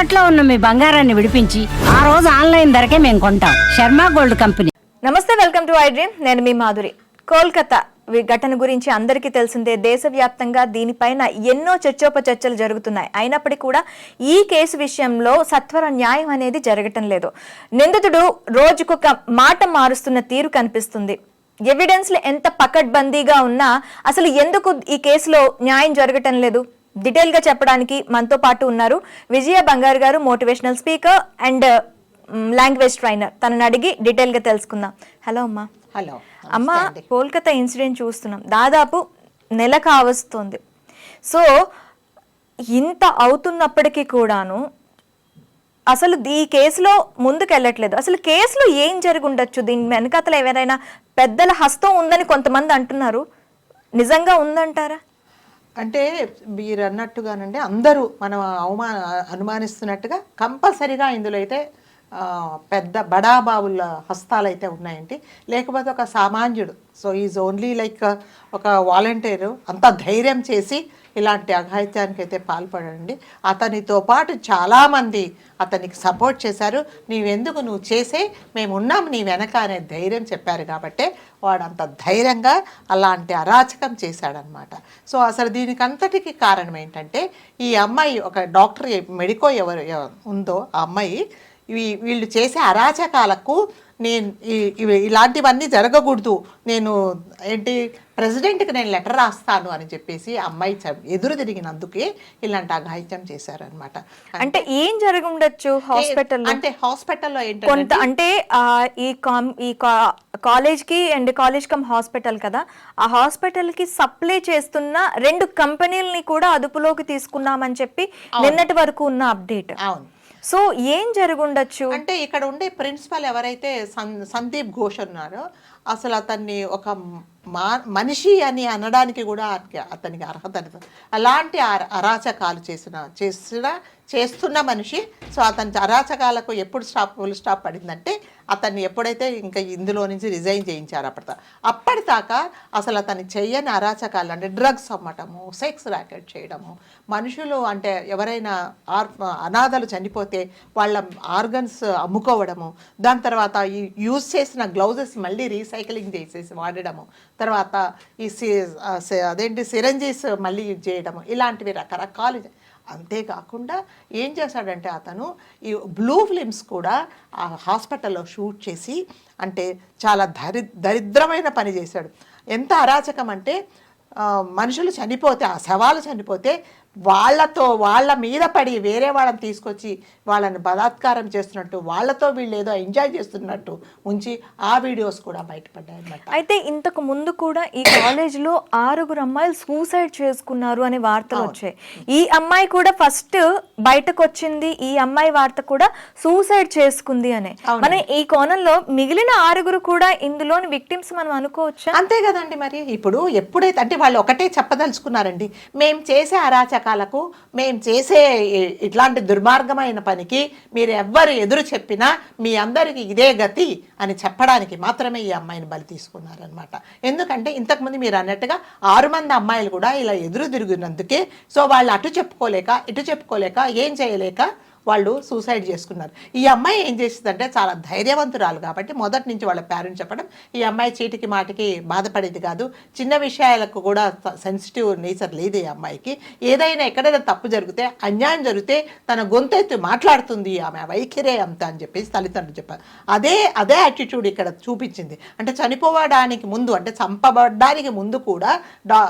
తాకట్లో ఉన్న మీ బంగారాన్ని విడిపించి ఆ రోజు ఆన్లైన్ ధరకే మేము కొంటాం. Sharma gold company. నమస్తే వెల్కమ్ టు ఐ డ్రీమ్. నేను మీ మాధురి. కోల్కతా. ఘటన గురించి అందరికీ తెలిసిందే. దేశవ్యాప్తంగా దీనిపైన ఎన్నో చర్చోపచర్చలు జరుగుతున్నాయి. అయినప్పటికీ కూడా ఈ కేసు విషయంలో సత్వర న్యాయం అనేది జరగటం లేదు. నిందితుడు రోజుకొక మాట మారుస్తున్న తీరు కనిపిస్తుంది. ఎవిడెన్స్లు ఎంత పకడ్బందీగా ఉన్నా అసలు ఎందుకు ఈ కేసులో న్యాయం జరగటం లేదు? డీటెయిల్గా చెప్పడానికి మనతో పాటు ఉన్నారు Vijaya Bangaru garu motivational speaker and language trainer తనని అడిగి డీటెయిల్గా తెలుసుకుందాం. హలో అమ్మా. హలో అమ్మ కోల్కతా ఇన్సిడెంట్ చూస్తున్నాం. దాదాపు నెల కావస్తుంది సో ఇంత అవుతున్నప్పటికీ కూడాను అసలు ఈ కేసులో ముందుకు వెళ్ళట్లేదు అసలు కేసులో ఏం జరిగి ఉండొచ్చు దీని వెనకాతల ఎవరైనా పెద్దల హస్తం ఉందని కొంతమంది అంటున్నారు. నిజంగా ఉందంటారా? అంటే మీరు అన్నట్టుగానండి అందరూ మనం అవమాన అనుమానిస్తున్నట్టుగా కంపల్సరిగా ఇందులో అయితే పెద్ద బడాబాబుల హస్తాలు అయితే ఉన్నాయండి. లేకపోతే ఒక సామాన్యుడు. సో ఈజ్ ఓన్లీ లైక్ ఒక వాలంటీరు అంత ధైర్యం చేసి ఇలాంటి అఘాయిత్యానికి అయితే పాల్పడండి. అతనితో పాటు చాలామంది అతనికి సపోర్ట్ చేశారు. నీవెందుకు నువ్వు చేసే? మేము ఉన్నాం నీ వెనక అనే ధైర్యం చెప్పారు కాబట్టే వాడు అంత ధైర్యంగా అలాంటి అరాచకం చేశాడనమాట. సో అసలు దీనికి అంతటికి కారణం ఏంటంటే ఈ అమ్మాయి ఒక డాక్టర్ మెడికో ఎవరు ఉందో ఆ అమ్మాయి ఇవి వీళ్ళు చేసే అరాచకాలకు నేను ఇవి ఇలాంటివన్నీ జరగకూడదు. నేను ఏంటి ప్రెసిడెంట్కి నేను లెటర్ రాస్తాను అని చెప్పేసి అమ్మాయి ఎదురు తిరిగినందుకే ఇలాంటి అఘాయిత్యం చేశారనమాట అంటే ఏం జరిగి ఉండొచ్చు హాస్పిటల్లో? అంటే హాస్పిటల్లో కొంత ఏంటంటే అంటే ఈ కామ్ ఈ కా- కాలేజ్కి అండ్ కాలేజ్ కమ్ హాస్పిటల్ కదా ఆ హాస్పిటల్కి సప్లై చేస్తున్న రెండు కంపెనీలని కూడా అదుపులోకి తీసుకున్నామని చెప్పి నిన్నటి వరకు ఉన్న అప్డేట్. అవును. సో ఏం జరుగుండొచ్చు? అంటే ఇక్కడ ఉండే ప్రిన్సిపల్ ఎవరైతే సన్- సందీప్ ఘోష్ ఉన్నారో అసలు అతన్ని ఒక మా మనిషి అని అనడానికి కూడా అతనికి- అతనికి అర్హత అలాంటి అరాచకాలు చేసిన చేసిన చేస్తున్న మనిషి సో అతని అరాచకాలకు ఎప్పుడు స్టాప్ ఫుల్ స్టాప్ పడిందంటే అతన్ని ఎప్పుడైతే ఇంకా ఇందులో నుంచి రిజైన్ చేయించారు అప్పటిదా అప్పటిదాకా అసలు అతని చెయ్యని అరాచకాలు అంటే డ్రగ్స్ అమ్మటము సెక్స్ ర్యాకెట్ చేయడము మనుషులు అంటే ఎవరైనా ఆర్ అనాథలు చనిపోతే వాళ్ళ ఆర్గన్స్ అమ్ముకోవడము దాని తర్వాత ఈ యూజ్ చేసిన గ్లౌజెస్ మళ్ళీ రీసైక్లింగ్ చేసేసి వాడడము తర్వాత ఈ సి అదేంటి సిరంజీస్ మళ్ళీ యూజ్ చేయడము ఇలాంటివి రకరకాలు అంతేకాకుండా ఏం చేశాడంటే అతను ఈ బ్లూ ఫిలిమ్స్ కూడా ఆ హాస్పిటల్లో షూట్ చేసి అంటే చాలా దరి దరిద్రమైన పని చేశాడు. ఎంత అరాచకం అంటే మనుషులు చనిపోతే ఆ శవాలు చనిపోతే వాళ్ళతో వాళ్ళ మీద పడి వేరే వాళ్ళని తీసుకొచ్చి వాళ్ళని బలాత్కారం చేస్తున్నట్టు వాళ్ళతో వీళ్ళు ఏదో ఎంజాయ్ చేస్తున్నట్టు ఉంచి ఆ వీడియోస్ కూడా బయటపడ్డాయి అన్నమాట అయితే ఇంతకు ముందు కూడా ఈ కాలేజ్లో ఆరుగురు అమ్మాయిలు సూసైడ్ చేసుకున్నారు అనే వార్తలు వచ్చాయి. ఈ అమ్మాయి కూడా ఫస్ట్ బయటకు వచ్చింది ఈ అమ్మాయి వార్త కూడా సూసైడ్ చేసుకుంది అనే. మన ఈ కోణంలో మిగిలిన ఆరుగురు కూడా ఇందులోని విక్టిమ్స్ మనం అనుకోవచ్చా? అంతే కదండి మరి. ఇప్పుడు ఎప్పుడైతే అంటే వాళ్ళు ఒకటే చెప్పదలుచుకున్నారండి. మేము చేసే అరాచకాలకు మేము చేసే ఇట్లాంటి దుర్మార్గమైన పనికి మీరు ఎవ్వరు ఎదురు చెప్పినా మీ అందరికీ ఇదే గతి అని చెప్పడానికి మాత్రమే ఈ అమ్మాయిని బలి తీసుకున్నారనమాట ఎందుకంటే ఇంతకుముందు మీరు అన్నట్టుగా ఆరు మంది అమ్మాయిలు కూడా ఇలా ఎదురు తిరిగినందుకే సో వాళ్ళు అటు చెప్పుకోలేక ఇటు చెప్పుకోలేక ఏం చేయలేక వాళ్ళు సూసైడ్ చేసుకున్నారు. ఈ అమ్మాయి ఏం చేసిందంటే చాలా ధైర్యవంతురాలు కాబట్టి మొదటి నుంచి వాళ్ళ పేరెంట్స్ చెప్పడం ఈ అమ్మాయి చీటికి మాటికి బాధపడేది కాదు. చిన్న విషయాలకు కూడా సెన్సిటివ్ నేచర్ లేదు ఈ అమ్మాయికి. ఏదైనా ఎక్కడైనా తప్పు జరిగితే అన్యాయం జరిగితే తన గొంతెత్తి మాట్లాడుతుంది ఆమె వైఖరే అంత అని చెప్పేసి తల్లిదండ్రులు చెప్పారు. అదే అదే యాటిట్యూడ్ ఇక్కడ చూపించింది. అంటే చనిపోవడానికి ముందు అంటే చంపబడడానికి ముందు కూడా డా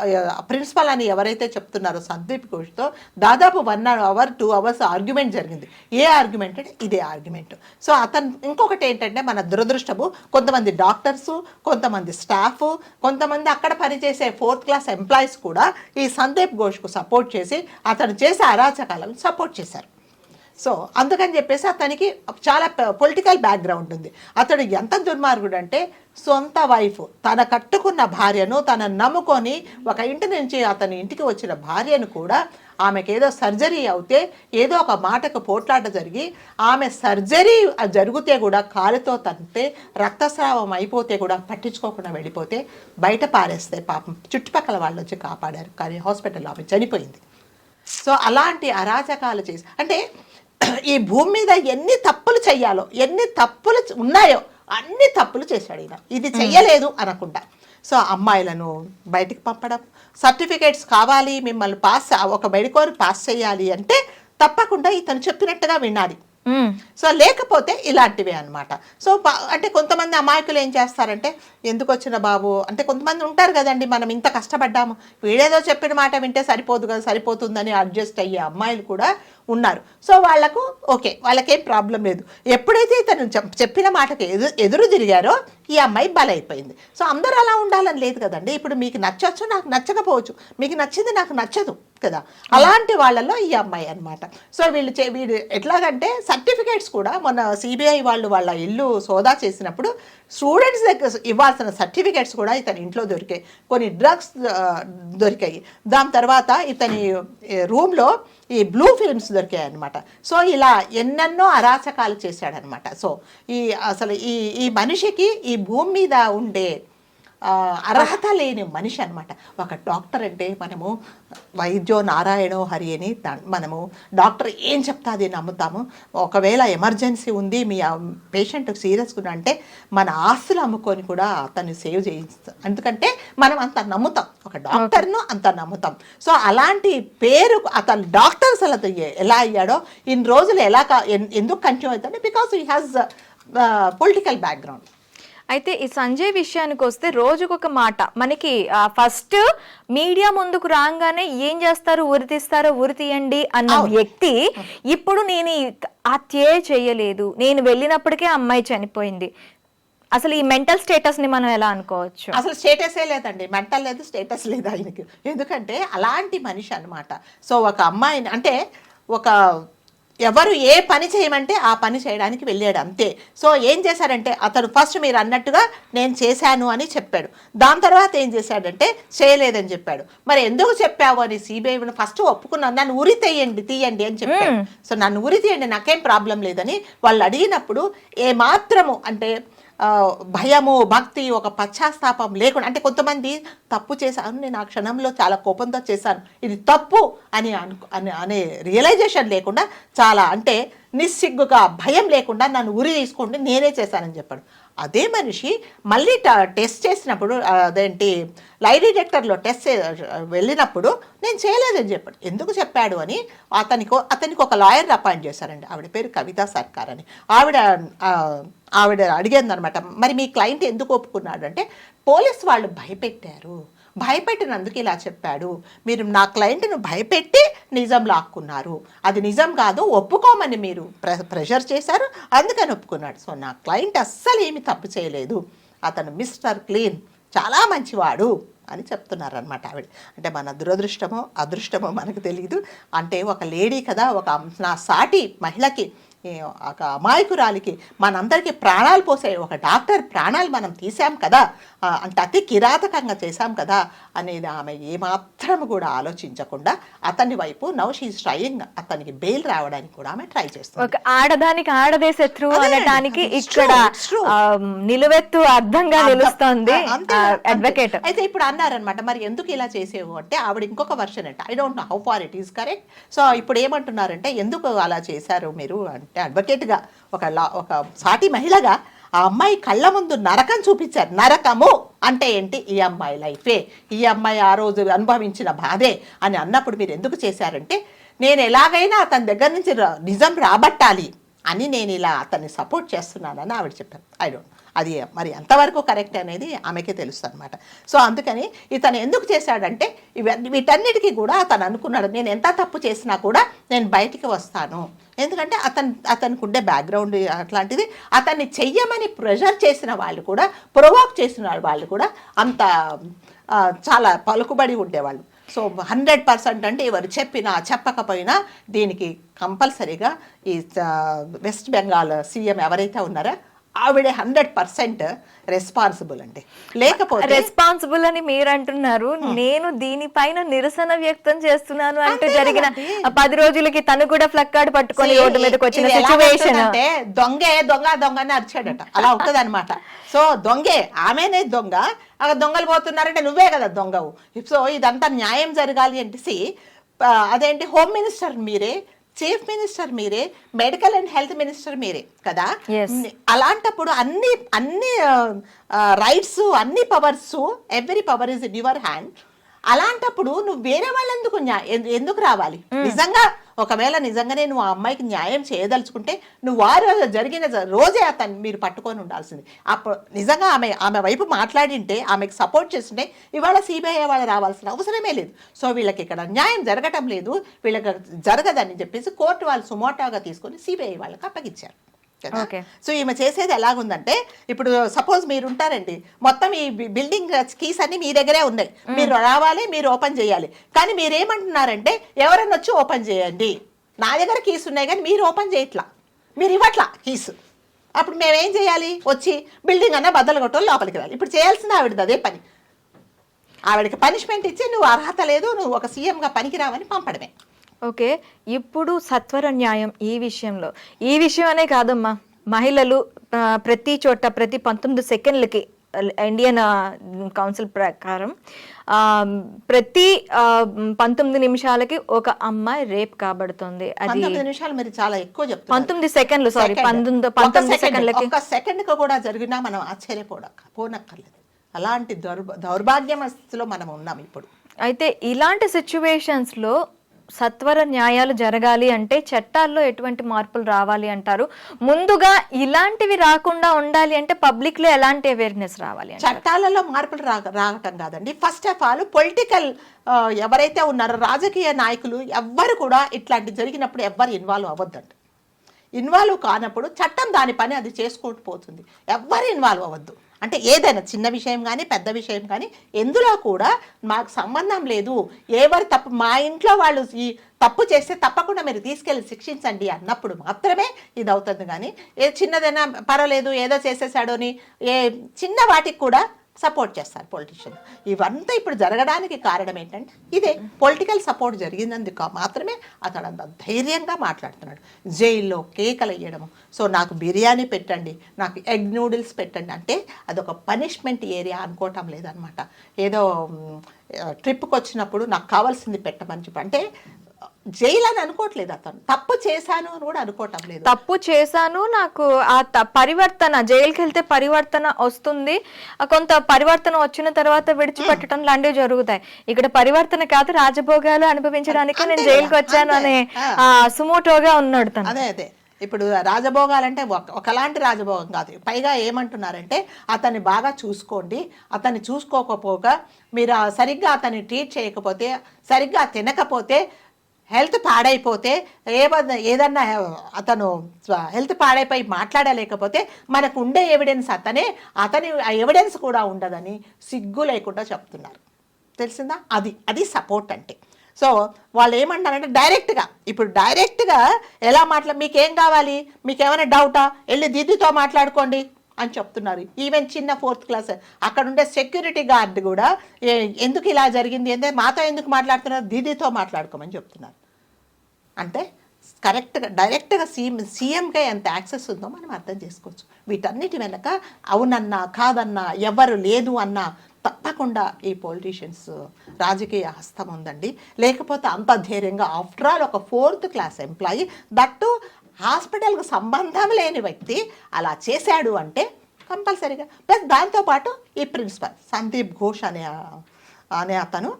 ప్రిన్సిపల్ అని ఎవరైతే చెప్తున్నారో సందీప్ ఘోష్తో దాదాపు one hour two hours argument జరిగింది. ఏ ఆర్గ్యుమెంట్ అంటే ఇదే ఆర్గ్యుమెంట్. సో అతను ఇంకొకటి ఏంటంటే మన దురదృష్టము కొంతమంది డాక్టర్స్ కొంతమంది స్టాఫ్ కొంతమంది అక్కడ పనిచేసే ఫోర్త్ క్లాస్ ఎంప్లాయీస్ కూడా ఈ సందీప్ ఘోష్కు సపోర్ట్ చేసి అతను చేసే అరాచకాలను సపోర్ట్ చేశారు. సో అందుకని చెప్పేసి అతనికి చాలా పొలిటికల్ బ్యాక్గ్రౌండ్ ఉంది. అతడు ఎంత దుర్మార్గుడు అంటే సొంత వైఫ్ తన కట్టుకున్న భార్యను తన నమ్ముకొని ఒక ఇంటి నుంచి అతని ఇంటికి వచ్చిన భార్యను కూడా ఆమెకు ఏదో సర్జరీ అవుతే ఏదో ఒక మాటకు పోట్లాట జరిగి ఆమె సర్జరీ జరిగితే కూడా కాలుతో తంతే రక్తస్రావం అయిపోతే కూడా పట్టించుకోకుండా వెళ్ళిపోతే బయట పారేస్తే పాపం చుట్టుపక్కల వాళ్ళు వచ్చి కాపాడారు. కానీ హాస్పిటల్లో ఆమె చనిపోయింది. సో అలాంటి అరాచకాలు చేసి అంటే ఈ భూమి మీద ఎన్ని తప్పులు చెయ్యాలో ఎన్ని తప్పులు ఉన్నాయో అన్ని తప్పులు చేశాడు ఈయన. ఇది చెయ్యలేదు అనకుండా. సో అమ్మాయిలను బయటికి పంపడం సర్టిఫికేట్స్ కావాలి మిమ్మల్ని పాస్ ఒక మెడికోర్ పాస్ చేయాలి అంటే తప్పకుండా ఇతను చెప్పినట్టుగా వినాలి. సో లేకపోతే ఇలాంటివే అన్నమాట. సో అంటే కొంతమంది అమాయకులు ఏం చేస్తారంటే ఎందుకు వచ్చిన బాబు? అంటే కొంతమంది ఉంటారు కదండి మనం ఇంత కష్టపడ్డాము. వీడేదో చెప్పిన మాట వింటే సరిపోదు కదా సరిపోతుందని అడ్జస్ట్ అయ్యే అమ్మాయిలు కూడా ఉన్నారు. సో వాళ్ళకు ఓకే వాళ్ళకేం ప్రాబ్లం లేదు. ఎప్పుడైతే ఇతను చెప్- చెప్పిన మాటకి ఎదురు ఎదురు తిరిగారో ఈ అమ్మాయి బలైపోయింది. సో అందరూ అలా ఉండాలని లేదు కదండి. ఇప్పుడు మీకు నచ్చచ్చు నాకు నచ్చకపోవచ్చు. మీకు నచ్చింది నాకు నచ్చదు కదా. అలాంటి వాళ్ళలో ఈ అమ్మాయి అన్నమాట. సో వీళ్ళు చే వీడు ఎట్లాగంటే సర్టిఫికేట్స్ కూడా మొన్న సిబిఐ వాళ్ళు వాళ్ళ ఇల్లు సోదా చేసినప్పుడు స్టూడెంట్స్ దగ్గర ఇవ్వాల్సిన సర్టిఫికేట్స్ కూడా ఇతని ఇంట్లో దొరికాయి కొన్ని డ్రగ్స్ దొరికాయి. దాని తర్వాత ఇతని రూమ్లో ఈ బ్లూ ఫిల్మ్స్ దొరికాయి అనమాట సో ఇలా ఎన్నెన్నో అరాచకాలు చేశాడనమాట సో ఈ అసలు ఈ ఈ మనిషికి ఈ భూమి మీద ఉండే అర్హత లేని మనిషి అన్నమాట. ఒక డాక్టర్ అంటే మనము వైద్యో నారాయణో హరి అని మనము డాక్టర్ ఏం చెప్తా అది నమ్ముతాము. ఒకవేళ ఎమర్జెన్సీ ఉంది మీ పేషెంట్ సీరియస్గా అంటే మన ఆస్తులు అమ్ముకొని కూడా అతన్ని సేవ్ చేయిస్తాం ఎందుకంటే మనం అంత నమ్ముతాం. ఒక డాక్టర్ను అంత నమ్ముతాం. సో అలాంటి పేరు అతను డాక్టర్ అసలు ఎలా అయ్యాడో ఇన్ని రోజులు ఎలా ఎందుకు కంటిన్యూ అవుతాడు because he has political background. అయితే ఈ సంజయ్ విషయానికి వస్తే రోజుకొక మాట. మనకి ఫస్ట్ మీడియా ముందుకు రాగానే ఏం చేస్తారు? ఉరి తీస్తారో ఉరి తీయండి అన్న వ్యక్తి ఇప్పుడు నేను హత్యే చేయలేదు. నేను వెళ్ళినప్పటికే అమ్మాయి చనిపోయింది. అసలు ఈ మెంటల్ స్టేటస్ని మనం ఎలా అనుకోవచ్చు? అసలు స్టేటసే లేదండి. మెంటల్ లేదు స్టేటస్ లేదు ఆయనకి. ఎందుకంటే అలాంటి మనిషి అన్నమాట. సో ఒక అమ్మాయిని అంటే ఒక ఎవరు ఏ పని చేయమంటే ఆ పని చేయడానికి వెళ్ళాడు అంతే. సో ఏం చేశారంటే అతను ఫస్ట్ మీరు అన్నట్టుగా నేను చేశాను అని చెప్పాడు. దాని తర్వాత ఏం చేశాడంటే చేయలేదని చెప్పాడు. మరి ఎందుకు చెప్పావు అని సిబిఐ ఫస్ట్ ఒప్పుకున్నాను నన్ను ఉరి తీయండి తీయండి అని చెప్పాడు. సో నన్ను ఉరి తీయండి నాకేం ప్రాబ్లం లేదని వాళ్ళు అడిగినప్పుడు ఏ మాత్రము అంటే భయము భక్తి ఒక పశ్చాత్తాపం లేకుండా అంటే కొంతమంది తప్పు చేశాను నేను ఆ క్షణంలో చాలా కోపంతో చేశాను. ఇది తప్పు అని అను అనే రియలైజేషన్ లేకుండా చాలా అంటే నిస్సిగ్గుగా భయం లేకుండా నన్ను ఉరి తీసుకుంటే నేనే చేశానని చెప్పాడు. అదే మనిషి మళ్ళీ ట- టెస్ట్ చేసినప్పుడు అదేంటి లై డిటెక్టర్లో టెస్ట్ వెళ్ళినప్పుడు నేను చేయలేదని చెప్పాడు. ఎందుకు చెప్పాడు? అని అతనికి అతనికి ఒక లాయర్ అపాయింట్ చేశారండి. ఆవిడ పేరు కవితా సర్కార్ అని. ఆవిడ ఆవిడ అడిగింది అనమాట మరి మీ క్లయింట్ ఎందుకు ఒప్పుకున్నాడు? అంటే పోలీస్ వాళ్ళు భయపెట్టారు. భయపెట్టినందుకు ఇలా చెప్పాడు. మీరు నా క్లయింట్ను భయపెట్టి నిజం లాక్కున్నారు. అది నిజం కాదు ఒప్పుకోమని మీరు ప్ర ప్రెషర్ చేశారు అందుకని ఒప్పుకున్నాడు. సో నా క్లయింట్ అస్సలు ఏమి తప్పు చేయలేదు. అతను మిస్టర్ క్లీన్ చాలా మంచివాడు అని చెప్తున్నారు అనమాట ఆవిడ. అంటే మన దురదృష్టమో అదృష్టమో మనకు తెలియదు అంటే ఒక లేడీ కదా ఒక నా సాటి మహిళకి ఒక అమాయకురాలికి మనందరికీ ప్రాణాలు పోసే ఒక డాక్టర్ ప్రాణాలు మనం తీసాం కదా అంటే అతి కిరాతకంగా చేశాం కదా అనేది ఆమె ఏమాత్రం కూడా ఆలోచించకుండా అతని వైపు నవ్ షీస్ ట్రయింగ్ అతనికి బెయిల్ రావడానికి కూడా ఆమె ట్రై చేస్తుంది. ఒక ఆడదానికి ఆడదే శత్రువు అనడానికి ఇక్కడ నిలువెత్తు అర్థంగా నిలుస్తోంది అంతే, అంతే. అడ్వకేట్ అయితే ఇప్పుడు అన్నారనమాట మరి ఎందుకు ఇలా చేసేవు అంటే ఆవిడ ఇంకొక వర్షన్ అంటే. I don't know how far it is correct so ఇప్పుడు ఏమంటున్నారంటే ఎందుకు అలా చేశారు మీరు అంటే అడ్వకేట్గా ఒక లా ఒక సాటి మహిళగా ఆ అమ్మాయి కళ్ళ ముందు నరకం చూపించారు. నరకము అంటే ఏంటి? ఈ అమ్మాయి లైఫే ఈ అమ్మాయి ఆ రోజు అనుభవించిన బాధే అని అన్నప్పుడు మీరు ఎందుకు చేశారంటే నేను ఎలాగైనా అతని దగ్గర నుంచి నిజం రాబట్టాలి అని నేను ఇలా అతన్ని సపోర్ట్ చేస్తున్నానని ఆవిడ చెప్పాను ఐ డోంట్ అది మరి ఎంతవరకు కరెక్ట్ అనేది ఆమెకే తెలుసు అనమాట సో అందుకని ఇతను ఎందుకు చేశాడంటే ఇవన్నీ వీటన్నిటికీ కూడా అతను అనుకున్నాడు నేను ఎంత తప్పు చేసినా కూడా నేను బయటికి వస్తాను. ఎందుకంటే అతను అతనికి ఉండే బ్యాక్గ్రౌండ్ అట్లాంటిది. అతన్ని చెయ్యమని ప్రెషర్ చేసిన వాళ్ళు కూడా ప్రొవోక్ చేసిన వాళ్ళు కూడా అంత చాలా పలుకుబడి ఉండేవాళ్ళు. సో హండ్రెడ్ పర్సెంట్ అంటే ఎవరు చెప్పినా చెప్పకపోయినా దీనికి కంపల్సరీగా ఈ వెస్ట్ బెంగాల్ సీఎం ఎవరైతే ఉన్నారో ఆవిడే హండ్రెడ్ పర్సెంట్ రెస్పాన్సిబుల్ అండి. లేకపోతే రెస్పాన్సిబుల్ అని మీరు అంటున్నారు నేను దీనిపైన నిరసన వ్యక్తం చేస్తున్నాను అంటూ జరిగిన పది రోజులకి తను కూడా ఫ్లక్ కార్డ్ పట్టుకొని రోడ్డు మీదకి వచ్చిన సిచ్యువేషన్ ఉంటుందంటే దొంగే దొంగ దొంగ అని అరిచాడట. అలా ఉంటది అనమాట సో దొంగే ఆమెనే దొంగ. అక్కడ దొంగలు పోతున్నారంటే నువ్వే కదా దొంగవు. సో ఇదంతా న్యాయం జరగాలి అంటే అదేంటి హోమ్ మినిస్టర్ మీరే చీఫ్ మినిస్టర్ మీరే మెడికల్ అండ్ హెల్త్ మినిస్టర్ మీరే కదా. అలాంటప్పుడు అన్ని అన్ని రైట్స్ అన్ని powers every power is in your hand అలాంటప్పుడు నువ్వు వేరే వాళ్ళు ఎందుకు ఎందుకు రావాలి? నిజంగా ఒకవేళ నిజంగానే నువ్వు ఆ అమ్మాయికి న్యాయం చేయదలుచుకుంటే నువ్వు ఆ రోజు జరిగిన రోజే అతను మీరు పట్టుకొని ఉండాల్సింది. అప్పుడు నిజంగా ఆమె ఆమె వైపు మాట్లాడింటే ఆమెకు సపోర్ట్ చేస్తుంటే ఇవాళ సిబిఐ వాళ్ళు రావాల్సిన అవసరమే లేదు. సో వీళ్ళకి ఇక్కడ న్యాయం జరగటం లేదు. వీళ్ళకి జరగదని చెప్పేసి కోర్టు వాళ్ళు సుమోటాగా తీసుకొని సిబిఐ వాళ్ళకి అప్పగించారు. కదా. సో ఈమె చేసేది ఎలాగుందంటే ఇప్పుడు సపోజ్ మీరు ఉంటారండి మొత్తం ఈ బిల్డింగ్ కీస్ అన్ని మీ దగ్గరే ఉన్నాయి. మీరు రావాలి మీరు ఓపెన్ చేయాలి. కానీ మీరు ఏమంటున్నారంటే ఎవరన్నా వచ్చి ఓపెన్ చేయండి. నా దగ్గర కీస్ ఉన్నాయి కానీ మీరు ఓపెన్ చేయట్లా. మీరు ఇవ్వట్లా కీస్. అప్పుడు మేము ఏం చేయాలి? వచ్చి బిల్డింగ్ అన్న బద్దలు కొట్టో లోపలికి రాలి ఇప్పుడు చేయాల్సింది ఆవిడది అదే పని. ఆవిడకి పనిష్మెంట్ ఇచ్చి నువ్వు అర్హత లేదు నువ్వు ఒక సీఎంగా పనికిరావని పంపడమే. ఓకే? ఇప్పుడు సత్వర న్యాయం ఈ విషయంలో. ఈ విషయం అనే కాదమ్మా. మహిళలు ప్రతి చోట ప్రతి పంతొమ్మిది సెకండ్లకి ఇండియన్ కౌన్సిల్ ప్రకారం ఆ, ప్రతి పంతొమ్మిది నిమిషాలకి ఒక అమ్మాయి రేప్ కాబడుతుంది. అది నిమిషాలు మీరు చాలా ఎక్కువ చెప్తున్నారు. పంతొమ్మిది సెకండ్లు సారీ. పంతొమ్మిది పంతొమ్మిది సెకండ్, సెకండ్లకి. ఒక సెకండ్ కూడా జరిగినా మనం ఆశ్చర్యపోడక పోనక్కర్లేదు. అలాంటి దౌర్భ దౌర్భాగ్యమ స్థితిలో మనం ఉన్నాం ఇప్పుడు. అయితే ఇలాంటి సిచ్యువేషన్స్లో సత్వర న్యాయాలు జరగాలి అంటే చట్టాల్లో ఎటువంటి మార్పులు రావాలి అంటారు. ముందుగా ఇలాంటివి రాకుండా ఉండాలి అంటే పబ్లిక్లో ఎలాంటి అవేర్నెస్ రావాలి చట్టాలలో మార్పులు రా రావటం కాదండి. ఫస్ట్ ఆఫ్ ఆల్ పొలిటికల్ ఎవరైతే ఉన్నారో రాజకీయ నాయకులు ఎవ్వరు కూడా ఇట్లాంటి జరిగినప్పుడు ఎవ్వరు ఇన్వాల్వ్ అవ్వద్దండి. ఇన్వాల్వ్ కానప్పుడు చట్టం దాని పని అది చేసుకుంటూ పోతుంది. ఎవ్వరు ఇన్వాల్వ్ అవ్వద్దు. అంటే ఏదైనా చిన్న విషయం కానీ పెద్ద విషయం కానీ ఎందులో కూడా మాకు సంబంధం లేదు. ఎవరు తప్పు మా ఇంట్లో వాళ్ళు ఈ తప్పు చేస్తే తప్పకుండా మీరు తీసుకెళ్ళి శిక్షించండి అన్నప్పుడు మాత్రమే ఇది అవుతుంది కానీ ఏ చిన్నదైనా పర్వాలేదు ఏదో చేసేసాడు అని ఏ చిన్న వాటికి కూడా సపోర్ట్ చేస్తారు పొలిటీషియన్ ఇవంతా ఇప్పుడు జరగడానికి కారణం ఏంటంటే ఇదే పొలిటికల్ సపోర్ట్ జరిగినందుకు మాత్రమే అతడు అంత ధైర్యంగా మాట్లాడుతున్నాడు. జైల్లో కేకలు వేయడము. సో నాకు బిర్యానీ పెట్టండి నాకు ఎగ్ నూడిల్స్ పెట్టండి అంటే అదొక పనిష్మెంట్ ఏరియా అనుకోవటం లేదనమాట ఏదో ట్రిప్కి వచ్చినప్పుడు నాకు కావాల్సింది పెట్టమని చెప్పి అంటే జైలు అని అనుకోవట్లేదు అతను. తప్పు చేశాను అని కూడా అనుకోవటం లేదు. తప్పు చేశాను నాకు ఆ త- పరివర్తన జైలుకి వెళ్తే పరివర్తన వస్తుంది. కొంత పరివర్తన వచ్చిన తర్వాత విడిచిపెట్టడం లాంటివి జరుగుతాయి. ఇక్కడ పరివర్తన కాదు రాజభోగాలు అనుభవించడానికి నేను జైలుకి వచ్చాను. అనే ఆ. సుమోటోగా ఉన్నాడు తను. అదే అదే. ఇప్పుడు రాజభోగాలంటే ఒక- ఒకలాంటి రాజభోగం కాదు. పైగా ఏమంటున్నారంటే అతన్ని బాగా చూసుకోండి. అతన్ని చూసుకోకపోగా మీరు సరిగ్గా అతన్ని ట్రీట్ చేయకపోతే సరిగ్గా తినకపోతే హెల్త్ పాడైపోతే ఏమన్నా ఏదన్నా అతను హెల్త్ పాడైపోయి మాట్లాడలేకపోతే మనకు ఉండే ఎవిడెన్స్ అతనే అతని ఆ ఎవిడెన్స్ కూడా ఉండదని సిగ్గు లేకుండా చెప్తున్నారు. తెలిసిందా? అది అది సపోర్ట్ అంటే. సో వాళ్ళు ఏమంటారంటే డైరెక్ట్గా ఇప్పుడు డైరెక్ట్గా ఎలా మాట్లా మీకేం కావాలి? మీకు ఏమైనా డౌటా? వెళ్ళి దిద్దుతో మాట్లాడుకోండి అని చెప్తున్నారు. ఈవెన్ చిన్న ఫోర్త్ క్లాస్ అక్కడ ఉండే సెక్యూరిటీ గార్డ్ కూడా ఎందుకు ఇలా జరిగింది? అంటే మాతో ఎందుకు మాట్లాడుతున్నారు? దీదీతో మాట్లాడుకోమని చెప్తున్నారు. అంటే కరెక్ట్గా డైరెక్ట్గా సీఎం సీఎంకే ఎంత యాక్సెస్ ఉందో మనం అర్థం చేసుకోవచ్చు. వీటన్నిటి వెనక అవునన్నా కాదన్నా ఎవరు లేదు అన్నా తప్పకుండా ఈ పొలిటీషియన్స్ రాజకీయ హస్తం ఉందండి. లేకపోతే అంత ధైర్యంగా ఆఫ్టర్ ఆల్ ఒక ఫోర్త్ క్లాస్ ఎంప్లాయీ దట్టు హాస్పిటల్కు సంబంధం లేని వ్యక్తి అలా చేశాడు అంటే కంపల్సరీగా. ప్లస్ దాంతోపాటు ఈ ప్రిన్సిపల్ సందీప్ ఘోష్ అనే అనే అతను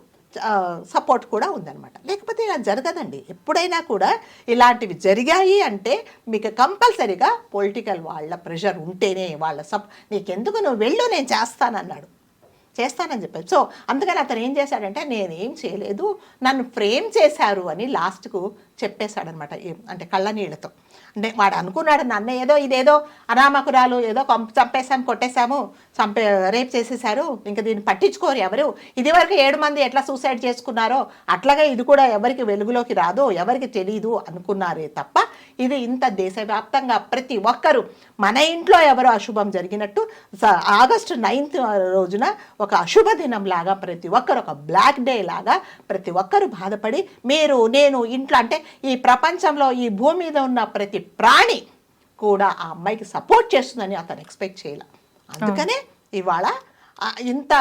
సపోర్ట్ కూడా ఉందన్నమాట. లేకపోతే ఇలా జరగదండి. ఎప్పుడైనా కూడా ఇలాంటివి జరిగాయి అంటే మీకు కంపల్సరీగా పొలిటికల్ వాళ్ళ ప్రెషర్ ఉంటేనే వాళ్ళ సప్ నీకెందుకు నువ్వు వెళ్ళు నేను చేస్తానన్నాడు. చేస్తానని చెప్పారు సో అందుకని అతను ఏం చేశాడంటే నేనేం చేయలేదు నన్ను ఫ్రేమ్ చేశారు అని లాస్ట్కు చెప్పేశాడనమాట ఏం- అంటే కళ్ళనీళ్ళతో అంటే వాడు అనుకున్నాడు నన్ను ఏదో ఇదేదో అనామకురాలు ఏదో కం- చంపేశాము కొట్టేశాము చంపే రేప్ చేసేసారు ఇంకా దీన్ని పట్టించుకోరు ఎవరు. ఇది వరకు ఏడు మంది ఎట్లా సూసైడ్ చేసుకున్నారో అట్లాగే ఇది కూడా ఎవరికి వెలుగులోకి రాదు ఎవరికి తెలియదు అనుకున్నారే తప్ప ఇది ఇంత దేశవ్యాప్తంగా ప్రతి ఒక్కరు మన ఇంట్లో ఎవరో అశుభం జరిగినట్టు స- ఆగస్టు నైన్త్ రోజున ఒక అశుభ దినం లాగా ప్రతి ఒక్కరు ఒక బ్లాక్ డే లాగా ప్రతి ఒక్కరు బాధపడి మీరు నేను ఇంట్లో అంటే ఈ ప్రపంచంలో ఈ భూమి మీద ఉన్న ప్రతి ప్రాణి కూడా ఆ అమ్మాయికి సపోర్ట్ చేస్తుందని అతను ఎక్స్పెక్ట్ చేయాల. అందుకనే ఇవాళ ఇంత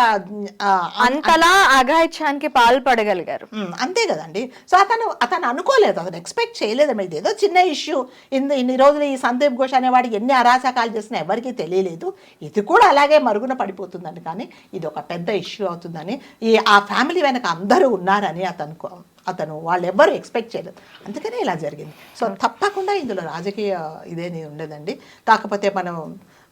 అంతలా అఘాయిత్యానికి పాల్పడగలిగారు. అంతే కదండి. సో అతను అతను అనుకోలేదు అతను ఎక్స్పెక్ట్ చేయలేదు. ఇది ఏదో చిన్న ఇష్యూ ఇన్ని ఇన్ని రోజులు ఈ సందీప్ ఘోష్ అనేవాడు ఎన్ని అరాచకాలు చేసినా ఎవరికీ తెలియలేదు. ఇది కూడా అలాగే మరుగున పడిపోతుందని కానీ ఇది ఒక పెద్ద ఇష్యూ అవుతుందని ఈ ఆ ఫ్యామిలీ వెనక అందరూ ఉన్నారని అతను అతను వాళ్ళు ఎవ్వరు ఎక్స్పెక్ట్ చేయలేదు. అందుకనే ఇలా జరిగింది. సో తప్పకుండా ఇందులో రాజకీయ ఇదేది ఉండదండి. కాకపోతే మనం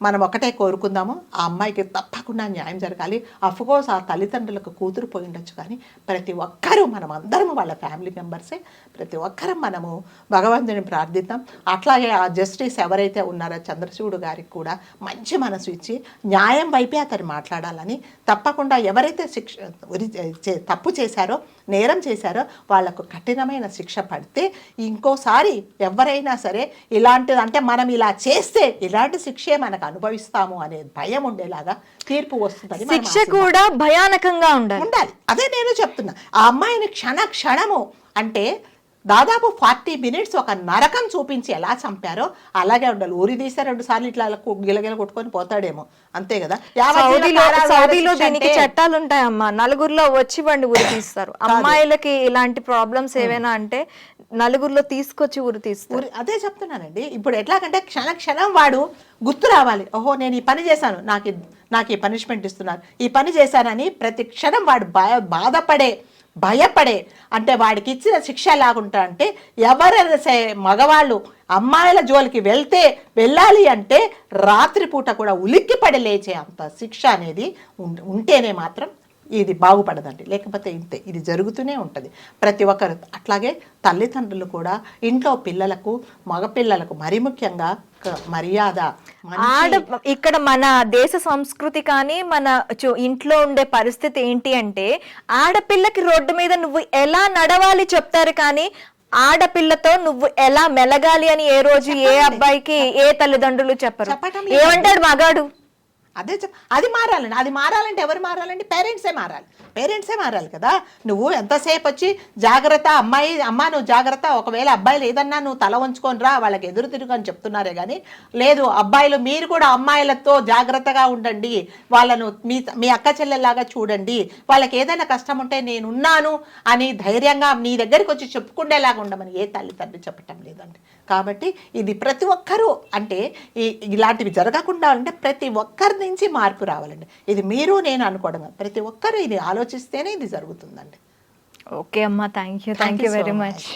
మనం ఒకటే కోరుకుందాము ఆ అమ్మాయికి తప్పకుండా న్యాయం జరగాలి. అఫ్కోర్స్ ఆ తల్లిదండ్రులకు కూతురు పోయి ఉండొచ్చు కానీ ప్రతి ఒక్కరూ మనం అందరం వాళ్ళ ఫ్యామిలీ మెంబర్సే ప్రతి ఒక్కరం మనము భగవంతుని ప్రార్థిద్దాం. అట్లాగే ఆ జస్టిస్ ఎవరైతే ఉన్నారో చంద్రశివుడు గారికి కూడా మంచి మనసు ఇచ్చి న్యాయం వైపే అతను మాట్లాడాలని తప్పకుండా ఎవరైతే శిక్ష తప్పు చేశారో నేరం చేశారో వాళ్ళకు కఠినమైన శిక్ష పడితే ఇంకోసారి ఎవరైనా సరే ఇలాంటిది అంటే మనం ఇలా చేస్తే ఇలాంటి శిక్షే మనకు అనుభవిస్తాము అనే భయం ఉండేలాగా తీర్పు వస్తుందని శిక్ష కూడా భయానకంగా ఉండాలి. ఉండాలి. అదే నేను చెప్తున్నా. ఆ అమ్మాయిని క్షణ క్షణము అంటే దాదాపు ఫార్టీ మినిట్స్ ఒక నరకం చూపించి ఎలా చంపారో అలాగే ఉండాలి. ఊరి తీస్తే రెండు సార్లు ఇట్లా గిలగిల కొట్టుకొని పోతాడేమో. అంతే కదా? సౌదీలో దీనికి చట్టాలు ఉంటాయమ్మా నలుగురిలో వచ్చి వాడిని ఉరి తీస్తారు అమ్మాయిలకి ఇలాంటి ప్రాబ్లమ్స్ ఏవైనా అంటే నలుగురిలో తీసుకొచ్చి ఊరు తీసుకు అదే చెప్తున్నానండి. ఇప్పుడు ఎట్లాగంటే క్షణ క్షణం వాడు గుర్తు రావాలి. ఓహో నేను ఈ పని చేశాను. నాకు నాకు ఈ పనిష్మెంట్ ఇస్తున్నారు. ఈ పని చేశానని ప్రతి క్షణం వాడు భయ బాధపడే భయపడే. అంటే వాడికి ఇచ్చిన శిక్ష ఎలాగుంటా అంటే ఎవరైనా సరే మగవాళ్ళు అమ్మాయిల జోలికి వెళ్తే వెళ్ళాలి అంటే రాత్రిపూట కూడా ఉలిక్కిపడి లేచే అంత శిక్ష అనేది ఉం- ఉంటేనే మాత్రం ఇది బాగుపడదండి. లేకపోతే ఇంతే ఇది జరుగుతూనే ఉంటుంది. ప్రతి ఒక్కరు అట్లాగే తల్లిదండ్రులు కూడా ఇంట్లో పిల్లలకు మగపిల్లలకు మరి ముఖ్యంగా మర్యాద ఆడ ఇక్కడ మన దేశ సంస్కృతి కానీ మన ఇంట్లో ఉండే పరిస్థితి ఏంటి అంటే ఆడపిల్లకి రోడ్డు మీద నువ్వు ఎలా నడవాలి చెప్తారు కానీ ఆడపిల్లతో నువ్వు ఎలా మెలగాలి అని ఏ రోజు ఏ అబ్బాయికి ఏ తల్లిదండ్రులు చెప్పరు. ఏమంటాడు మగాడు? అదే చెప్ అది మారాలండి. అది మారాలంటే ఎవరు మారాలండి? పేరెంట్సే మారాలి. పేరెంట్సే మారాలి కదా. నువ్వు ఎంతసేపు వచ్చి జాగ్రత్త అమ్మాయి అమ్మ నువ్వు జాగ్రత్త ఒకవేళ అబ్బాయిలు ఏదన్నా నువ్వు తల వంచుకొని రా వాళ్ళకి ఎదురు తిరుగు అని చెప్తున్నారే కానీ లేదు అబ్బాయిలు మీరు కూడా అమ్మాయిలతో జాగ్రత్తగా ఉండండి. వాళ్ళను మీ మీ అక్క చెల్లెల్లాగా చూడండి. వాళ్ళకి ఏదైనా కష్టం ఉంటే నేనున్నాను అని ధైర్యంగా నీ దగ్గరికి వచ్చి చెప్పుకునేలాగా ఉండమని ఏ తల్లిదండ్రులు చెప్పటం లేదండి. కాబట్టి ఇది ప్రతి ఒక్కరూ అంటే ఈ ఇలాంటివి జరగకుండా అంటే ప్రతి ఒక్కరిని నుంచి మార్పు రావాలండి ఇది మీరు నేను అనుకోవడం. ప్రతి ఒక్కరూ ఇది ఆలోచిస్తేనే ఇది జరుగుతుందండి ఓకే అమ్మా thank you thank you very. Much